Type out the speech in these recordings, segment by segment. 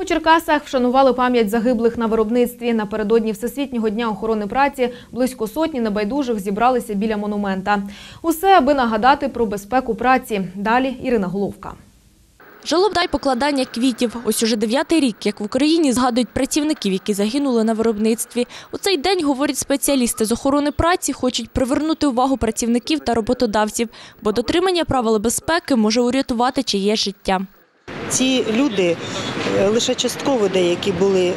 У Черкасах вшанували пам'ять загиблих на виробництві. Напередодні Всесвітнього дня охорони праці близько сотні небайдужих зібралися біля монумента. Усе, аби нагадати про безпеку праці. Далі Ірина Головка. Жалобдай покладання квітів. Ось уже дев'ятий рік, як в Україні згадують працівників, які загинули на виробництві. У цей день, говорять спеціалісти з охорони праці, хочуть привернути увагу працівників та роботодавців, бо дотримання правил безпеки може урятувати чиє життя. Ці люди е, лише частково деякі були е,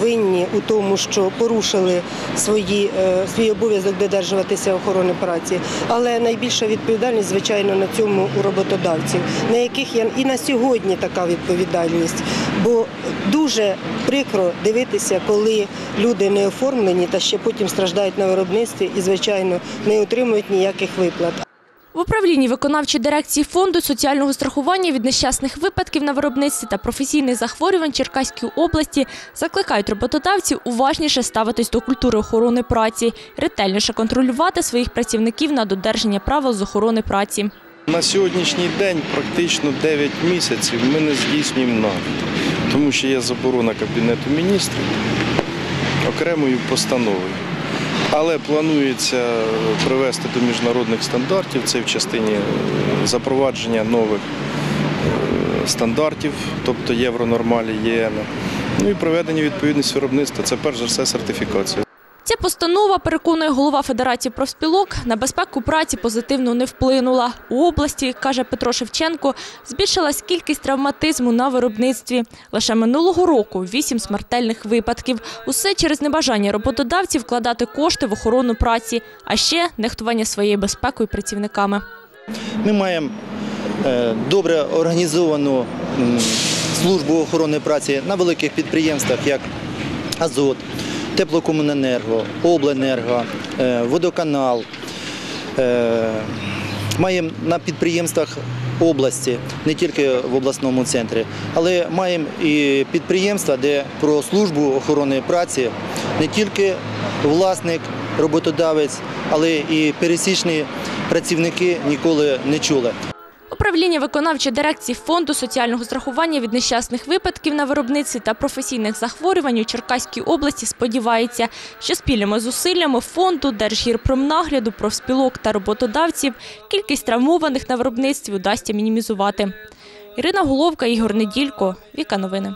винні у тому, що порушили свої, е, свій обов'язок додержуватися охорони праці. Але найбільша відповідальність, звичайно, на цьому у роботодавців, на яких є і на сьогодні така відповідальність. Бо дуже прикро дивитися, коли люди не оформлені та ще потім страждають на виробництві і, звичайно, не отримують ніяких виплат. В управлінні виконавчої дирекції фонду соціального страхування від нещасних випадків на виробництві та професійних захворювань Черкаської області закликають роботодавців уважніше ставитись до культури охорони праці, ретельніше контролювати своїх працівників на додержання правил з охорони праці. На сьогоднішній день практично 9 місяців ми не здійснюємо нагляд, тому що є заборона Кабінету міністрів окремою постановою. Але планується привести до міжнародних стандартів, це в частині е, запровадження нових е, стандартів, тобто євронормалі ЄН. Ну і проведення відповідності виробництва. Це перш за все сертифікація. Ця постанова, переконує голова Федерації профспілок, на безпеку праці позитивно не вплинула. У області, каже Петро Шевченко, збільшилась кількість травматизму на виробництві. Лише минулого року вісім смертельних випадків. Усе через небажання роботодавців вкладати кошти в охорону праці, а ще нехтування своєю безпекою працівниками. Ми маємо е, добре організовану службу охорони праці на великих підприємствах, як Азот, Теплокомуненерго, Обленерго, е, Водоканал. Е, Маємо на підприємствах області, не тільки в обласному центрі, але маємо і підприємства, де про службу охорони праці не тільки власник, роботодавець, але і пересічні працівники ніколи не чули. Управління виконавчої дирекції фонду соціального страхування від нещасних випадків на виробництві та професійних захворювань у Черкаській області сподівається, що спільними зусиллями фонду, Держгірпромнагляду, профспілок та роботодавців кількість травмованих на виробництві удасться мінімізувати. Ірина Головка, Ігор Неділько, Віка Новини.